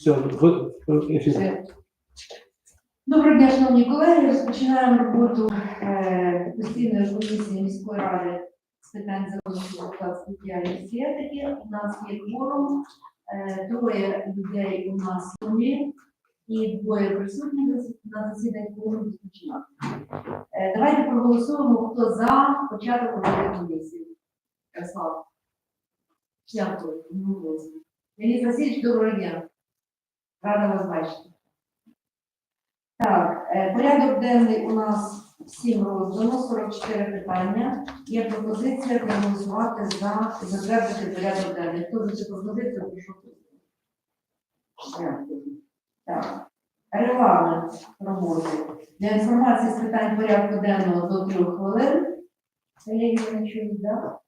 Все, ефір. Доброго дня, шановні колеги. Розпочинаємо роботу е, постійної комісії міської ради з питань депутатської діяльності етики. У нас є кворум, е, троє людей у нас в домі і двоє присутніх на засіданні кворум розпочинати. Е, Давайте проголосуємо, хто за початок роботи комісії. Ярослав. Дякую. Леонід Васильович, доброго дня. Рада вас бачити. Так, е, порядок денний у нас всім роздано, 44 питання. Є пропозиція проголосувати за затвердити порядок денний. Хто за цю пропозицію, прошу. Так. Регламент роботи. Для інформації з питань порядку денного до трьох хвилин. Це я її чую, да?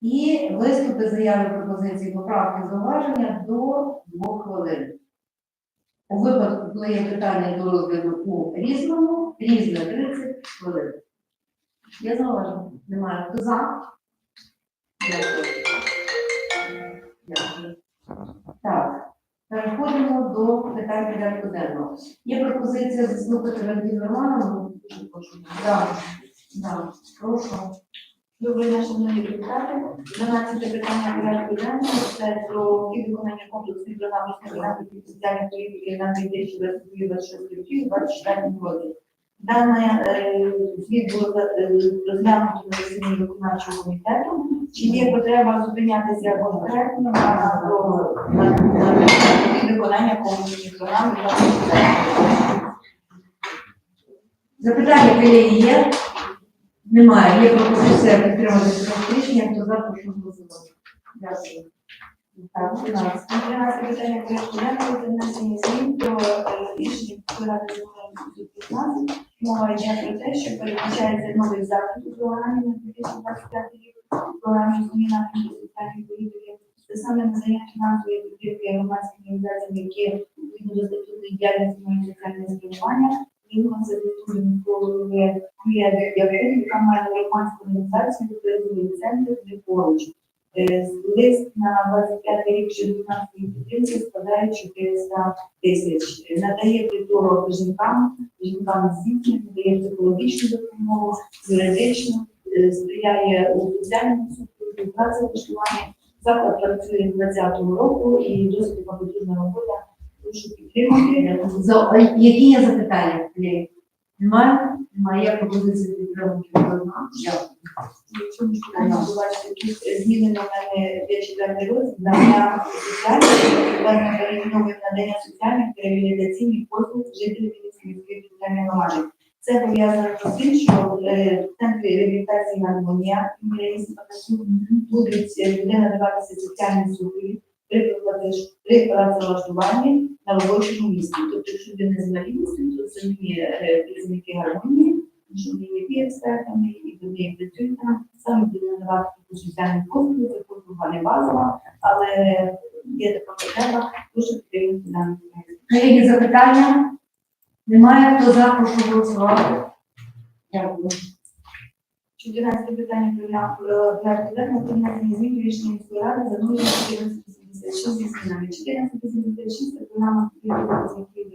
І виступи заяви пропозиції поправки зауваження до двох хвилин. У випадку, коли є питання до розгляду у різному, різне 30 хвилин. Є зауваження? Немає. Хто за? Так, переходимо до питань порядку денного. Є пропозиція заслухати Валентину Романовну? Так, так, прошу. Доброго дня, шановні депутати. 12 питання порядку денного це про виконання комплексної програми Національної соціальної політики на 2026 років 24 році. Дане е, звіт було е, розглянуто на засіданні виконавчого комітету. Чи є потреба зупинятися конкретно на, виконання 24 року? Запитання колеги є? Немає. Є пропозиція підтримати проект рішення. Хто за, прошу голосувати. Дякую. Так, 13. 13 питання порядку денного це внесення змін до рішення ради номер 15. Мова йде про те, що передбачається новий захід у програмі на 2025 рік, програмі зміна соціальної політики. Це саме надання фінансової підтримки громадським організаціям, які відповідно до статутної діяльності мають соціальне спрямування. Консервативний міського голови яка має громадську організацію, кризовий центр, поруч. Е, Лист на 25 рік щодо фінансової підтримки складає 400 тисяч. Е, Надає притулок жінкам, жінкам з дітьми, надає психологічну допомогу, юридичну, е, сприяє у соціальному супроводі, працевлаштування. Заклад працює з 20-го року і досить потужна робота. Прошу підтримати. За- Які є запитання? колеги? Немає? Немає. Є пропозиція підтримки. Дякую. Побачити якісь зміни на мене четвертий розділ, надання соціальних, перейменовуємо надання соціальних та реабілітаційних послуг жителів міської територіальної громади. Це пов'язано з тим, що е, в центрі реабілітації гармонія імеї будуть е, буде надаватися соціальні супровід при при працевлаштуванні на робочому місці. Тобто, якщо людина з інвалідністю, то самі е, працівники гармонії що вони є експертами, і вони працюють там, саме буде надавати таку соціальну послугу, це послуга не базова, але є така потреба, дуже даний проект. Колеги, запитання? Немає. Хто за, прошу голосувати. Дякую. 14 питання про проекту денного про внесення змін до рішення міської ради за номером 1486 зі змінами. 1486 це програма підтримки працівників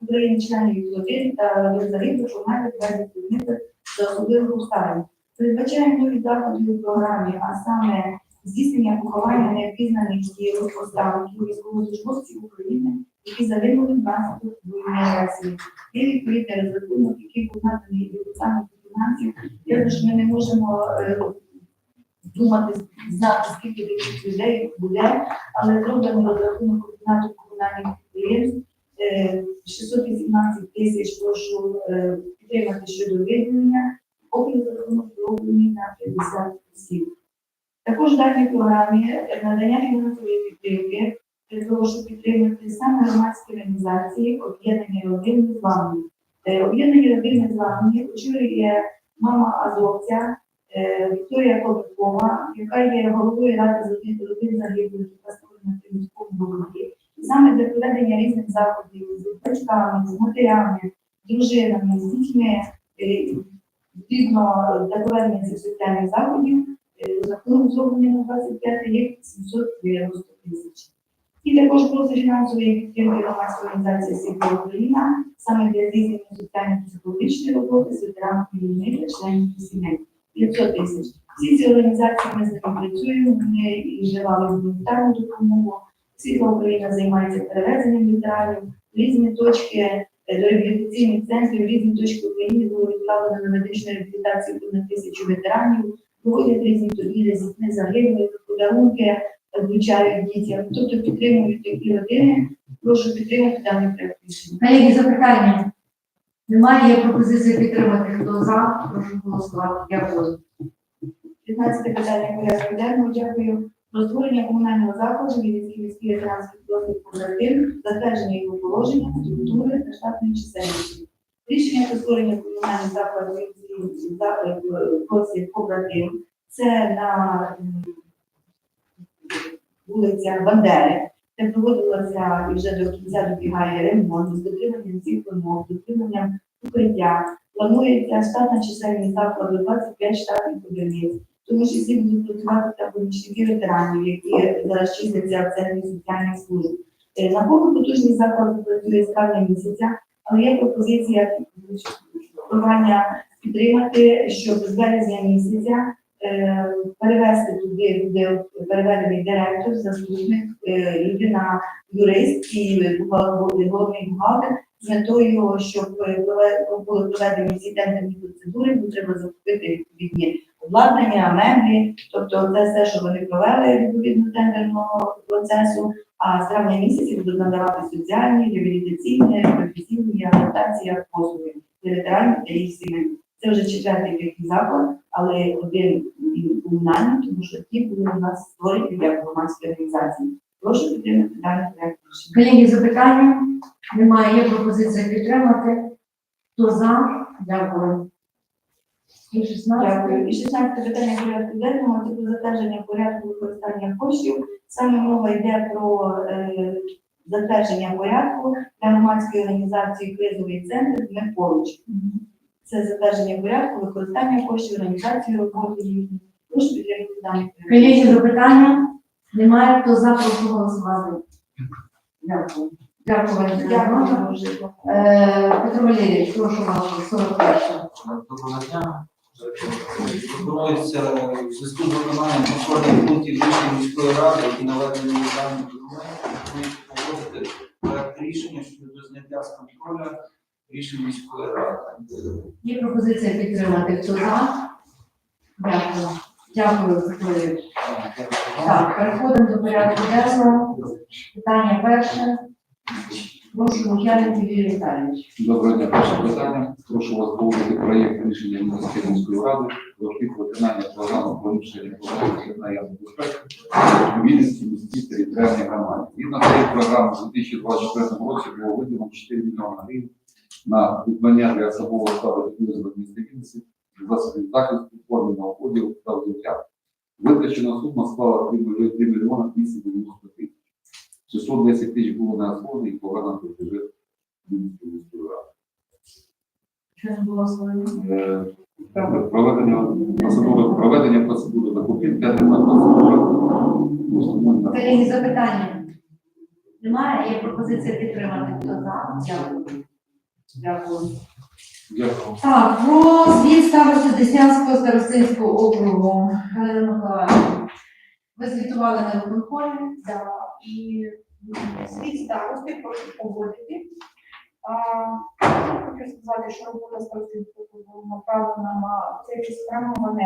України членів родин та загиблих померлих без керівництва за особливих обставин. Передбачає нові заходи у програмі, а саме здійснення поховання невпізнаних і розпоставників військовослужбовців України, які загинули внаслідок воєнної агресії. Є відповідний розрахунок, який був наданий від саме фінансів. Я ж ми не можемо е, думати, знати, скільки таких людей буде, але зроблено розрахунок координату комунальних підприємств. Е, 618 тисяч прошу е, підтримати щодо виділення, опір рахунок зроблені на 50 осіб. Також в даній програмі е, надання фінансової підтримки для того, щоб підтримати саме громадські організації, об'єднані родини з вами. Е, Об'єднані родини з вами очолює мама Азовця е, Вікторія Ковикова, яка є головою ради з родин загиблих, яка створена при міському голові. Саме для проведення різних заходів з батьками, з матерями, дружинами, з дітьми, е, відповідно для проведення цих соціальних заходів, е, рахунок зроблений на 25 рік 790 тисяч. І І також просить фінансової підтримки громадської організації «Світло Україна» саме для здійснення соціально-психологічної роботи з ветеранами війни та членів сімей. 500 тисяч. Всі ці організації ми з ними працюємо, вони і давали гуманітарну допомогу. Світла Україна займається перевезенням ветеранів в різні точки е, до реабілітаційних центрів, різні точки України було відправлено на медичну реабілітацію понад тисячу ветеранів, проводять різні турніри з дітьми загиблих, подарунки е, вручають дітям, тобто підтримують такі родини. Прошу підтримати даний проект рішення. Колеги, запитання? Немає пропозиції підтримати. Хто за? Прошу голосувати. Дякую. 15 питання порядку денного. Дякую. Про створення комунального закладу Вінницький міський ветеранський досвід побратим, затвердження його положення, структури та штатної чисельності. Рішення про створення комунального закладу Вінницький досвід побратим. Це на м, вулиця Бандери, де і вже до кінця добігає ремонт з дотриманням всіх вимог, дотриманням укриття. Планується штатна чисельність закладу 25 штатних одиниць. Тому що всі будуть працювати та помічники ветеранів, які зараз числяться в центрі соціальних служб. Е, На повну потужність заклад працює з травня місяця, але є пропозиція прохання підтримати, щоб з березня місяця е, перевести туди, де переведений директор, заступник, е, людина, юрист і головний бухгалтер з метою, щоб е, були проведені всі тендерні процедури, бо треба закупити відповідні обладнання, меблі, тобто це все, що вони провели відповідно тендерного процесу. А з травня місяці будуть надавати соціальні, реабілітаційні, професійні адаптації послуги ветеранів та їх сімей. Це вже четвертий такий заклад, але один він комунальний, тому що ті були у нас створені як громадські організації. Прошу підтримати даний проект рішення. Колеги, запитання? Немає є пропозиція підтримати. Хто за? Дякую. І 16. Дякую. І 16 питання порядку денного про затвердження порядку використання коштів. Саме мова йде про е, затвердження порядку для громадської організації кризовий центр «Ми поруч. Це затвердження порядку використання коштів організації роботи їхньої. Прошу підтримати даний. Колеги, запитання? Немає. Хто за? Прошу голосувати. Дякую. Дякую, Івановна. Дякую. Е, Петро Валерійович, прошу вас, 41. Доброго дня. Пропонується в зв'язку з виконанням контрольних пунктів рішення міської ради, які наведені у даному документі, пропонується погодити проект рішення щодо зняття з контролю рішень міської ради. Є пропозиція підтримати. Хто за? Дякую. Дякую, Петро Так, переходимо до порядку денного. Питання перше. Прошу Лук'яненко Юрій Віталійович. Доброго дня, перше питання. Прошу вас погодити проєкт рішення Міністерства міської ради про під виконання програми порушення програми ядерної безпеки у Вінницькій міській територіальній громаді. Згідно цієї програми у 2024 році було виділено 4 мільйони гривень на придбання для особового складу міста Вінниці засобів захисту, форменого одягу та взуття. Витрачена сума склала 3 мільйони 3 мільйони 290 тисяч. 610 тисяч було на розходи і повернуто в бюджет міської ради. Що було? Е, Проведення процедури, проведення процедури закупівлі. Основна. Колеги, запитання? Немає? Є пропозиція підтримати. Хто за? Дякую. Дякую. Дякую. Так, про звіт старості Деснянського старостинського округу. Галина Миколаївна. Ви звітували на виконкомі. Да, і м, світ старости прошу погодити. А, хочу сказати, що робота старости була направлена на цей цілеспрямоване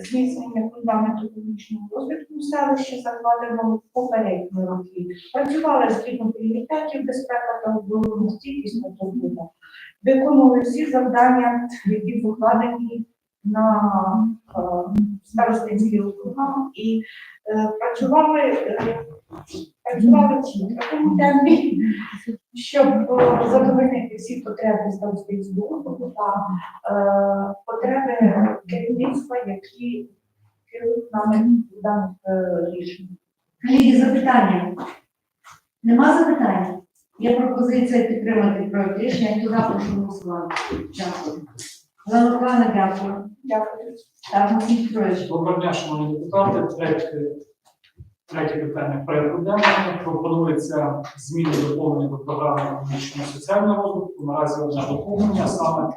зміцнення фундаменту економічного розвитку селища, закладено в попередні роки. Працювали згідно пріоритетів безпека та оборонностійкість на тому. Виконували всі завдання, які покладені на е, округах і е, працювали, працювали в такому темпі, щоб е, задовольнити всі потреби старостинського округу та е, потреби керівництва, які керують нами в даних е, рішеннях. Колеги, запитання? Нема запитань? Є пропозиція підтримати проект рішення. Хто за, прошу голосувати. Дякую. Галина Миколаївна, дякую. Дякую. Так, Максим Петрович. Доброго дня, шановні депутати. Третє питання порядку денного. Пропонується зміни доповнення до програми економічного соціального розвитку. Наразі одне доповнення, саме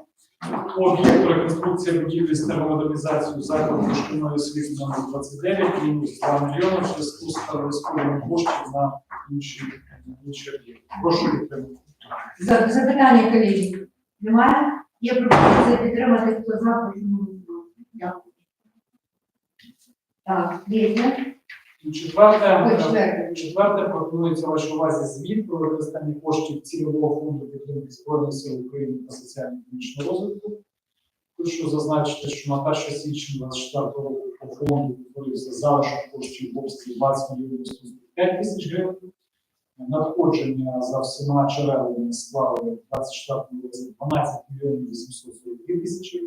об'єкт реконструкція будівлі з термомодернізацією закладу дошкільної освіти номер 29, мінус 2 мільйони в зв'язку з перерозподілом коштів на інші, об'єкти. Прошу підтримати. За- Запитання, колеги. Немає? Є пропозиція підтримати, хто за. Дякую. Так, третє. І Четверте, четверте. Пропонується вашій увазі звіт про використання коштів цільового фонду підтримки Збройних сил України та соціально-економічного розвитку. Хочу зазначити, що на 1 січня 2024 року по фонду утворився залишок коштів в обсязі 20 мільйонів 105 тисяч гривень. Надходження за всіма джерелами склали в 24 році 12 мільйонів 842 тисячі.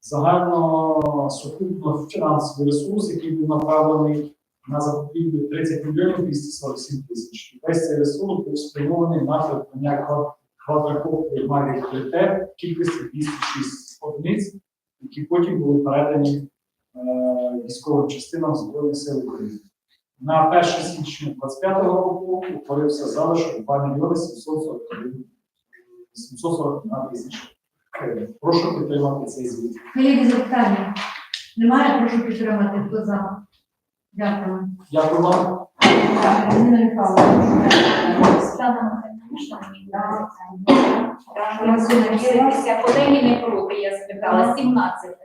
Загально сукупно фінансовий ресурс, який був направлений на закупівлю 30 мільйонів 247 тисяч. Весь цей ресурс був спрямований на придбання квад- квадрокоптерів Mavic 3T кількості 206 одиниць, які потім були передані е, військовим частинам Збройних сил України. На 1 січня 2025 року утворився залишок 2 мільйони 741 741 тисяч гривень. Прошу підтримати цей звіт. Колеги, запитання. Немає? Прошу підтримати, хто за. Дякую. Дякую вам. Ірина Михайловна, не проти, я спитала, 17.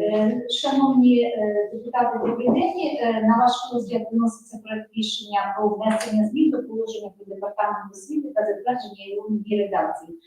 Е, Шановні е, депутати, добрий день. Е, На ваш розгляд виноситься проект рішення про внесення змін до положення про департамент освіти та затвердження його новій редакції.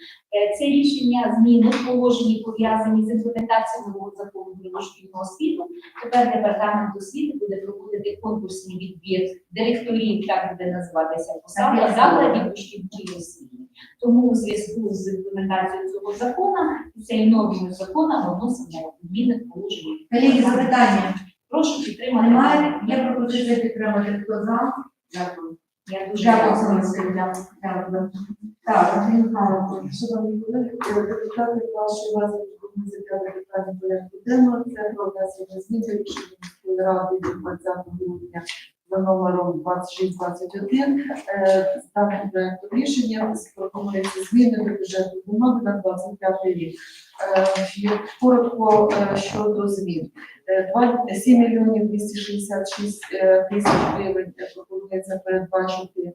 Це рішення зміни в положенні пов'язані з імплементацією нового закону про дошкільну освіту. Тепер департамент освіти буде проводити конкурсний відбір директорів, так буде називатися посада закладів дошкільної освіти. Тому у зв'язку з імплементацією цього закону цією нормою закону вносимо зміни в положення. Колеги, запитання. Прошу підтримати. Немає? Є пропозиція підтримати, хто за. Дякую. Я дуже Дякую. Оксана Васильівна. Дякую. Так, Михайловна. Шановні колеги, депутати вашої увазі пропонується п'яте питання порядку денного. Це про внесення змін до рішення міської ради від 20 грудня за номером 2621. Е, З даним проектом рішення пропонується зміни до бюджету громади на 25 рік. Е, Коротко е, щодо змін. Е, два- 7 мільйонів 266 е, тисяч гривень пропонується передбачити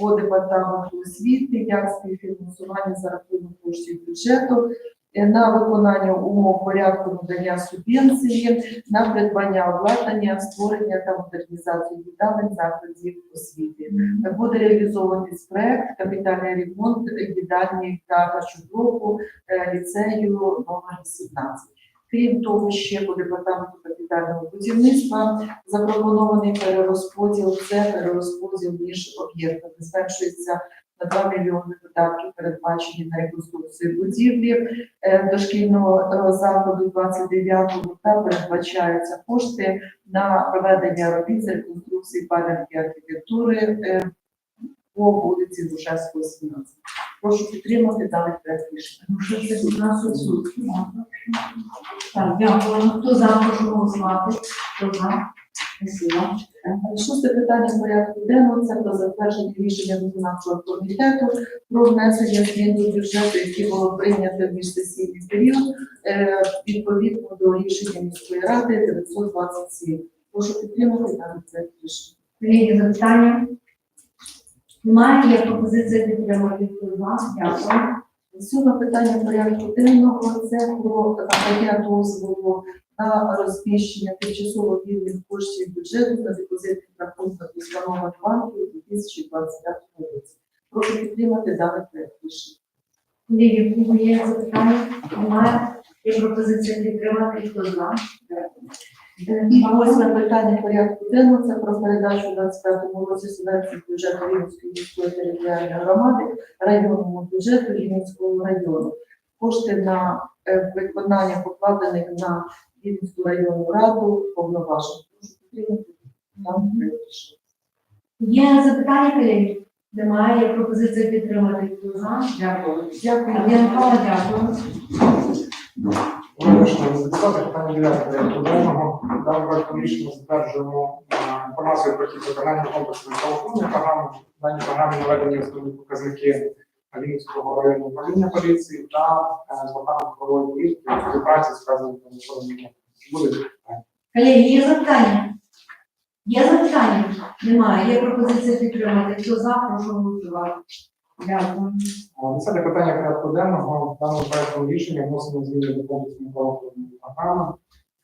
по департаменту освіти, як співфінансування за рахунок коштів бюджету, е, на виконання умов порядку надання субвенції, на придбання обладнання, створення та модернізацію їдалень закладів освіти. Буде реалізовуватись проект капітальний ремонт їдальні та харчоблоку е, ліцею номер 18. Крім того, ще по департаменту капітального будівництва запропонований перерозподіл це перерозподіл між об'єктами. Зменшується на 2 мільйони видатків, передбачені на реконструкцію будівлі е, дошкільного закладу 29-го та передбачаються кошти на проведення робіт з реконструкції пам'ятки архітектури е, по вулиці Душевського, 17. Прошу підтримати даний проект рішення. Ну, що це? Так, дякую. Ну, Хто за, прошу голосувати. Хто за? Спасибо. Шосте питання порядку денного це про затвердження рішення виконавчого комітету про внесення змін до бюджету, які було прийнято в міжсесійний період е, відповідно до рішення міської ради 927. Прошу підтримати даний проект рішення. Колеги, запитання. Немає? Є пропозиція підтримати. Дякую. Сьоме питання порядку денного це про надання дозволу на розміщення тимчасово вільних коштів бюджету на депозитних рахунках установах банку у 2025 році. Прошу підтримати даний проект рішення. Є запитання? Немає? Є пропозиція підтримати, хто за. Дякую. І восьме питання порядку денного це про передачу у 25 році субвенції бюджету Рівненської міської територіальної громади районному бюджету Рівненського району. Кошти на е, виконання покладених на Рівненську районну раду повноважень. Прошу підтримати даний. Є запитання, колеги? Немає. Є пропозиція підтримати, за. Дякую. Дякую. Ірина Михайловна, дякую. Колеги, питання 9 порядку денного. Даним проектом рішення затверджуємо е, інформацію про хід виконання комплексної правоохоронної програми. В даній програмі наведені основні показники Вінницького районного управління поліції та е, департаменту правової політики в співпраці з вказаним правоохоронним. Буде. Колеги, є запитання? Є запитання? Немає. Є пропозиція підтримати. Хто за, прошу голосувати. Дякую. Десяте питання порядку денного. Даним проектом рішення вносимо зміни до комплексної правоохоронної програми.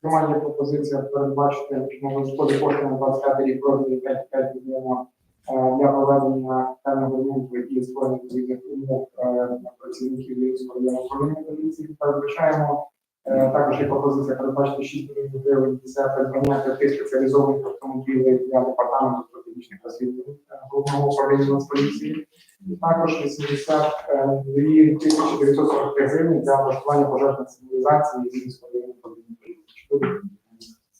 Зокрема, є пропозиція передбачити додаткові кошти на 25 рік розмірі 5,5 мільйона е, для проведення певного ремонту і створення відповідних умов е, працівників Львівського районного управління поліції. Передбачаємо також є пропозиція передбачити 6 мільйонів гривень для придбання п'яти спеціалізованих автомобілів для департаменту стратегічних розслідувань е, головного управління Нацполіції. Також 82 тисячі 943 гривень для влаштування пожежної сигналізації і Львівського районного управління?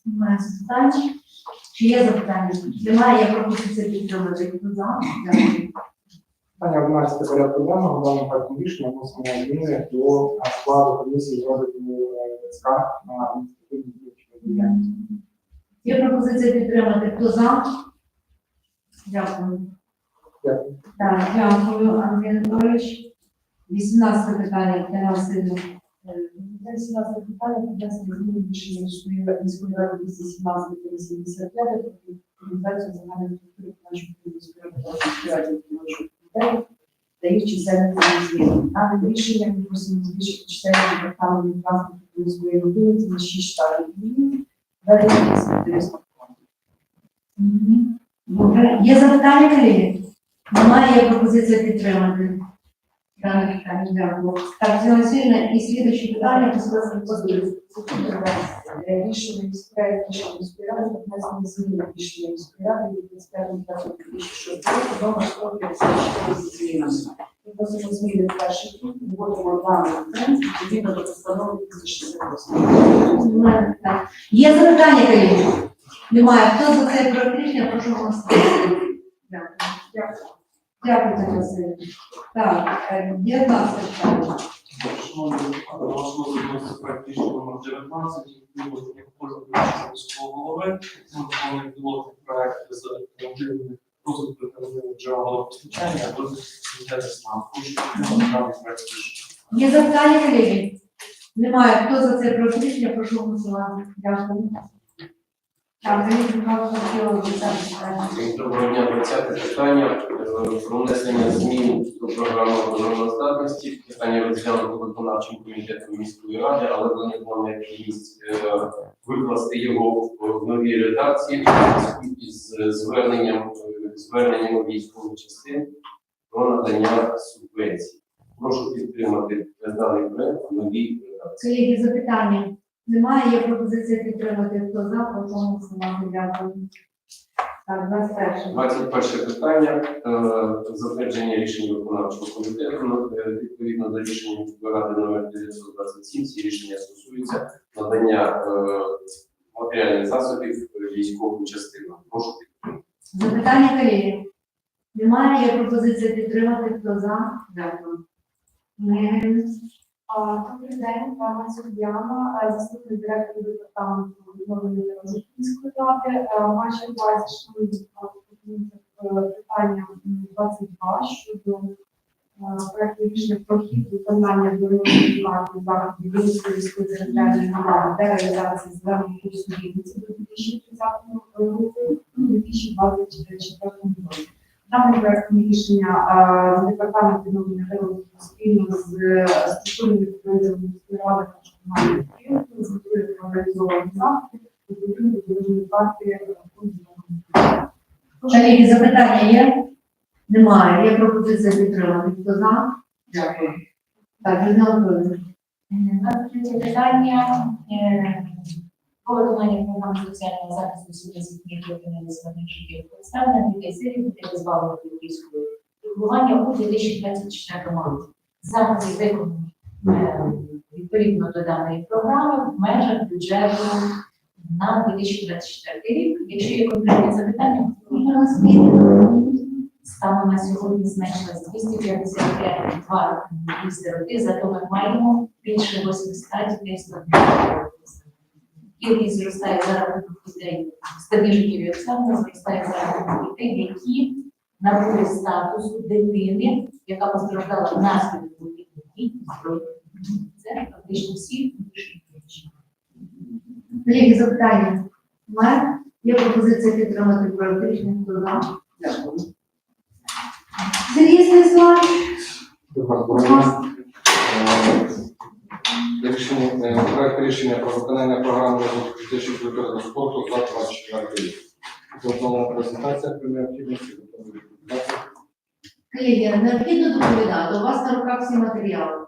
Немає запитань. Чи є запитання? Немає. Є пропозиція підтримати. За? Питання 11 порядку денного, даним проектом рішення вносимо зміни до е, складу комісії з розвитку е, скарг на адміністративні діяльність. Є пропозиція підтримати. Хто за? Дякую. Дякую. Так, дякую, Андрій Анатолійович. 18 питання для нас сильно. Далі 17 питання про внесення змін до рішення міської міської ради 217 85 про організацію загальної структури нашої міської ради та їх чисельних змін. Даним рішенням ми просимо збільшити чисельність департаменту транспорту міської одиниці на 6 штатів днів, ведення спеціалістів. Добре. Є запитання, колеги? Немає. Пропозиція підтримати. Дане питання. Дякую. Так, Зіна Васильівна, і слідуючі питання, то сказати подивитися. Е, Рішення міської рішення міської ради про внесення змін до рішення міської ради від 25 2006 року номер 154 зі змінами. Ми просимо зміни в перший пункт, вводимо даний тренд відповідно до постанови 268. Немає. Є запитання, колеги? Немає. Хто за цей проект рішення, прошу голосувати. Дякую. Дякую, Тетяна Так, е, 19 питання. Шановні депутати, до проект рішення номер 19, який було виходить міського голови. Ми виконуємо пілотний проект з альтернативних розвитку альтернативних джерел водопостачання комітет з СНАП. Прошу підтримати даний проект рішення. Є запитання, колеги? Немає. Хто за це проект рішення, прошу голосувати. Дякую. Так. Доброго дня, 20 питання Е, про внесення змін до програми обороноздатності. Питання розглянуто виконавчим комітетом міської ради, але виникла необхідність е, викласти його в новій редакції із зверненням е, зверненням військових частин про надання субвенцій. Прошу підтримати даний проект в новій редакції. Колеги, запитання? Немає. Є пропозиція підтримати. Хто за, прошу голосувати. Дякую. Так, 21. 21 питання е, затвердження рішення виконавчого комітету Ну, е, відповідно до рішення міської ради номер 927. Ці рішення стосуються надання е, матеріальних засобів військовим частинам. Прошу підтримати. Запитання, колеги? Немає. Є пропозиція підтримати. Хто за? Дякую. Ні. Добрий день, Діана, е, заступник директора департаменту відновлення та розвитку міської ради. Е, Ваші увазі, шановні е, питання м, 22 щодо е, проекту рішення про хід виконання дорожньої карти заходів Вінницької територіальної громади для реалізації зеленого курсу Вінниці до 2030 року ну, 2024 році. Даним проектом рішення е, департамент відновлення та спільно з е, структурними міської ради та комунальних підприємств з метою організованих заходів у будинку дорожньої партії Колеги, запитання є? Немає. Є пропозиція підтримати. Хто за? Дякую. Так, Людмила Анатоліївна. На питання е, про виконання програми соціального захисту сім'ї з дітьми, які отримали складних життєвих обставин на дітей буде позбавлено батьківського піклування у 2024 році. Заходи виконані е, відповідно до даної програми в межах бюджету на 2024 рік. Якщо є конкретні запитання, станом на сьогодні зменшилась 255 дві сироти, зато ми маємо більше 800 дітей з. Кількість зростає за рахунок дітей стабільників і обставин, зростає за рахунок дітей, які набули статусу дитини, яка постраждала внаслідок воєнних дій збройних. Це фактично всі внутрішні речі. Колеги, запитання. Немає? Є пропозиція підтримати проект рішення. Хто за? Дякую. Сергій Станіславович, Рішення, е, проект рішення про виконання програми розвитку фізичної культури та спорту за 24 рік. Готова презентація при необхідності, колеги, необхідно доповідати. У вас на руках всі матеріали.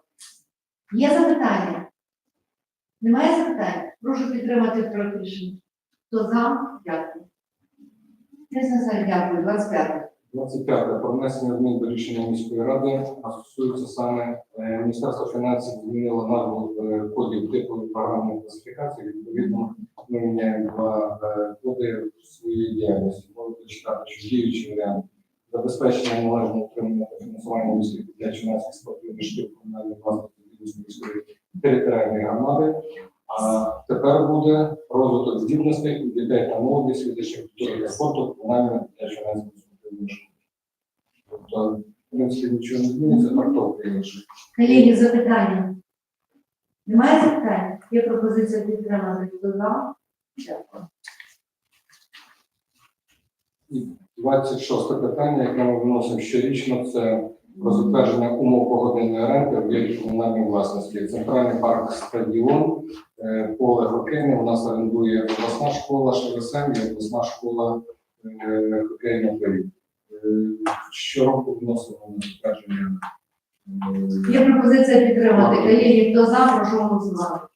Є запитання? Немає запитань? Прошу підтримати проект рішення. Хто за? Дякую. Дякую. 25. 25. Про внесення змін до рішення міської ради, а стосується саме е, Міністерство фінансів змінило назву е, кодів типу програмної класифікації. Відповідно, ми міняємо два е, коди в своїй діяльності. Можете читати, що діючий варіант забезпечення належного утримання та фінансування міських для чинацьких спортивних шкіл комунальної власності міської територіальної громади. А тепер буде розвиток здібностей у дітей та молоді та спорту комунальної для школи. Тобто, в принципі, нічого не зміниться, трактовка інша. Колеги, запитання. Немає запитань? Є пропозиція підтримати. Хто за? Дякую. 26 питання, яке ми виносимо щорічно, це про затвердження умов погодинної оренди об'єктів комунальної власності. Центральний парк стадіон, е, поле хокейне, у нас орендує обласна школа ШВСМ і обласна школа е, хокейного дворі. Щороку вносимо на затвердження. е, Є пропозиція підтримати. Колеги, хто за, прошу голосувати.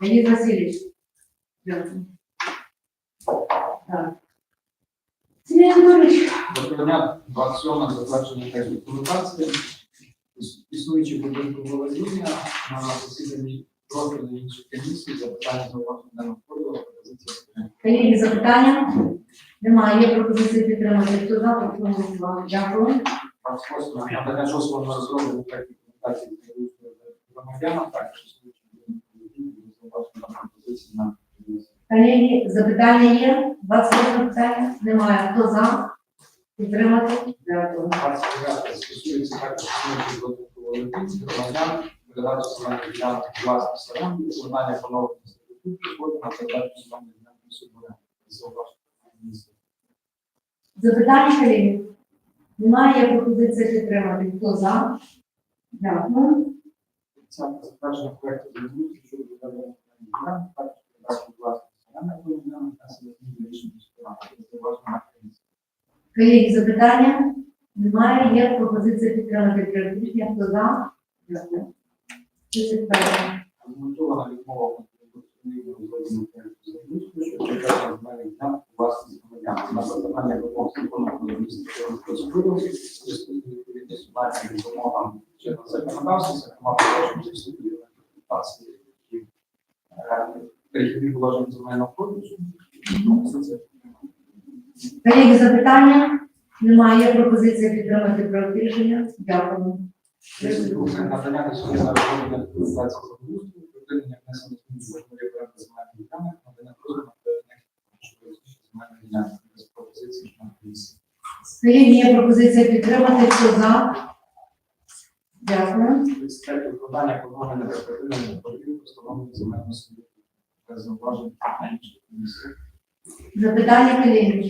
Леонід Васильович. Дякую. Так. Сергій Анатолійович, Доброго дня, 27 затвердження та документації. Існуючі будинку володіння на засіданні профільної іншої комісії запитання за поділу, пропозиція підтримки. Колеги, запитання? Немає. Є пропозиція підтримати. Хто за, прошу голосувати. Дякую. 28 надання шостого на розроблення проекту документації для громадянам, також існуючі будинку володіння за вашим даним пропозиції на. Колеги, запитання є? 28 питання? Немає. Хто за? Підтримати? Дякую. 29 стосується також громадян, поновлення на. Запитання, колеги? Немає. Є пропозиція підтримати. Хто за? Дякую. Це затвердження проекту землі щодо відведення ділянок, також передачі власності оренди громадянам та зміни рішення міської ради. За вашим комісії. Колеги, запитання? Немає. Є пропозиція підтримати рішення. Хто за? Дякую. 31. Аргументована Колеги, запитання? Немає. Є пропозиція підтримати проект рішення. Дякую. Надання дозволу на розроблення документації землеустрою, припинення внесення змін до законів про земельних ділянок, надання дозволу на проведення можливості земельних ділянок без пропозиції на комісії. Колеги, є пропозиція підтримати. Хто за? Дякую. 33 виконання поновлення та припинення торгів, встановлення земельного суду без зауважень на інших комісіях. Запитання, колеги?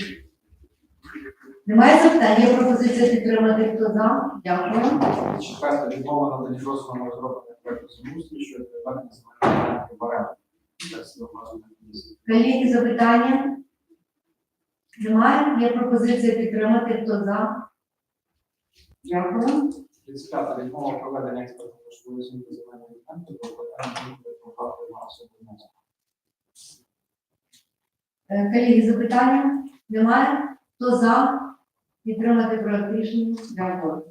Немає запитань? Є пропозиція підтримати. Хто за? Дякую. Четверте відмова надання дозволу на розроблення проекту землеустрою щодо проведення земельних ділянок в оренду без зауважень. Колеги, запитання? Немає. Є пропозиція підтримати. Хто за? Дякую. 35 відмова проведення експертної грошової оцінки земельної ділянки до виконання програми на внеску. Е, Колеги, запитання? Немає. Хто за? Підтримати проект рішення. Дякую.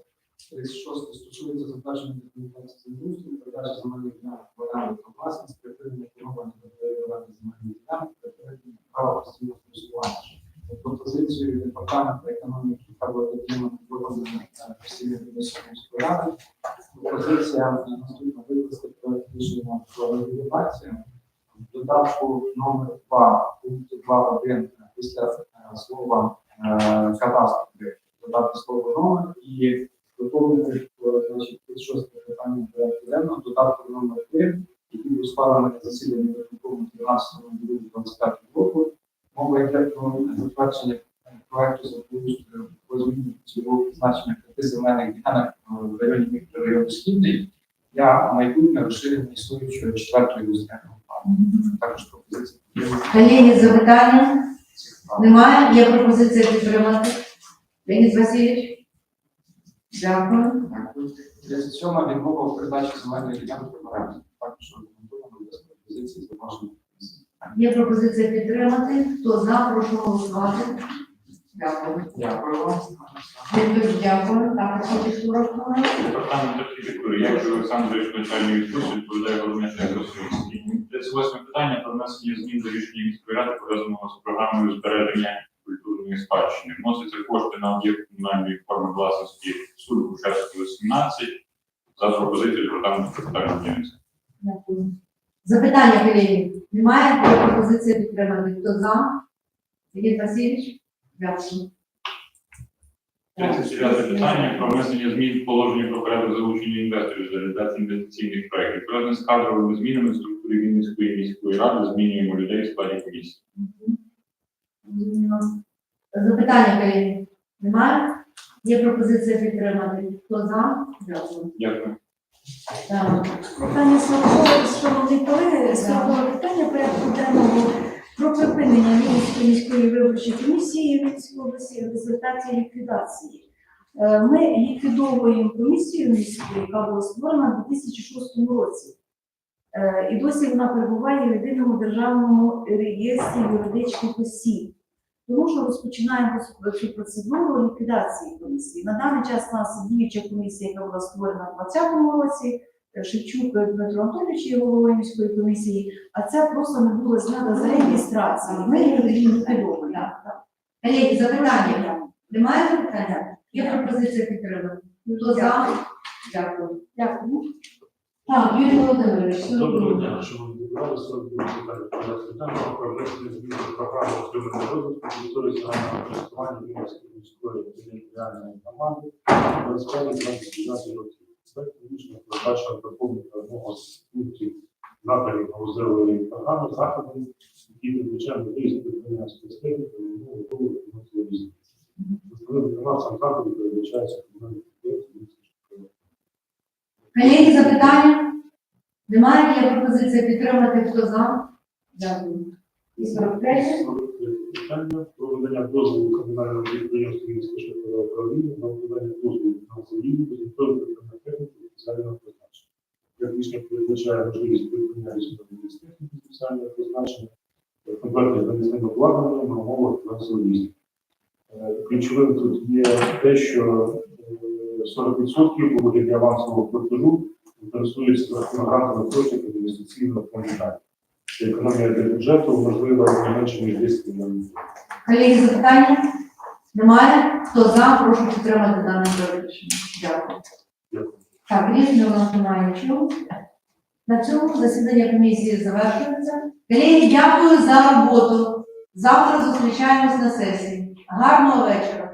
36 стосується затвердження документації землеустрою, передачі земельних ділянок в оренду власність, припинення керування передавання земельних ділянок передання права постійного користування. Пропозицію департаменту економіки та підтримана виконана постійною комісією міської ради. Пропозиція наступна викласти проект рішення про регулювацію. Додатку номер 2, пункту 2.1 після е, слова е, кадастр додати слово номер і доповнити е, значить, під шосте питання порядку денного додатку номер 3, який був схвалений на засіданні виконкому 12.02.25 року. Мова йде про затвердження проекту законодавства про зміну цільового призначення п'яти земельних ділянок в районі мікрорайону Східний для майбутнього розширення існуючої четвертої індустріального плану. Також пропозиція Колеги, запитання? Немає? Є пропозиція підтримати? Леонід Васильович? Дякую. 37 відмова у передачі земельної ділянки в оренду. Також рекомендовано без пропозиції з домашньої комісії. Є пропозиція підтримати. Хто за, прошу голосувати. Дякую. Дякую вам. Дуже дякую. Так, прошу Шуров. Департамент архітектури, як же Олександрович начальник відпустить, відповідає головне Російський. 38 питання про внесення змін до рішення міської ради, пов'язаного з програмою збереження культурної спадщини. Вносяться кошти на об'єкт комунальної форми власності суду Бушевського 17 за пропозицією департаменту капітального будівництва. Дякую. Запитання, колеги? Немає? Є пропозиція підтримати. Хто за? Леонід Васильович? Дякую. 39 питання про внесення змін в положення про порядок залучення інвесторів з реалізації інвестиційних проєктів. Пов'язане з кадровими змінами в структурі Вінницької міської ради, змінюємо людей в складі комісії. Запитання, колеги? Немає? Є пропозиція підтримати. Хто за? Дякую. Дякую. Питання службове, шановні колеги, службове питання порядку денного про припинення Вінницької міської виборчої комісії Вінницької області в результаті ліквідації. Е, Ми ліквідовуємо комісію міську, яка була створена у 2006 році. Е, І досі вона перебуває в єдиному державному реєстрі юридичних осіб. Тому що розпочинаємо процедуру ліквідації комісії. На даний час у нас діюча комісія, яка була створена в 2020 році. Е, Шевчук Дмитро Анатолійович є головою міської комісії, а це просто не було знято за реєстрацією. Ми так. Колеги, запитання? Немає запитання? Є пропозиція підтримати. Хто за? Дякую. Дякую. Так, Юрій Володимирович, що Доброго дня, шановні депутати, сьогодні питання порядку денного про внесення змін до програми отримання розвитку території загального користування Вінницької міської територіальної громади на справі 20 років. Проект рішення передбачено доповнення одного з пунктів напрямів галузевої програми заходи, які передбачають можливість припинення спецтехніки умови готові фінансової різниці. Основним виконавцем заходу передбачається комунальний підприємство Колеги, запитання? Немає? Є пропозиція підтримати. Хто за? Дякую. І 43. Питання про надання дозволу комунальному підприємству Вінницьке шляхове управління на виконання дозволу на заміну без метою техніки спеціального призначення. Як рішення передбачає можливість припинення військової техніки спеціального призначення, конвертних замісним обладнанням на умовах фінансової різні. Ключовим тут є те, що е, 40% у вигляді авансового платежу інтересується за коштів інвестиційного фонду. Економія для бюджету можлива не менше ніж 10 мільйонів. Колеги, запитання? Немає? Хто за? Прошу підтримати дане рішення. Дякую. Дякую. Так, рішення у нас немає нічого. На цьому засідання комісії завершується. Колеги, дякую за роботу. Завтра зустрічаємось на сесії. Гарного вечора.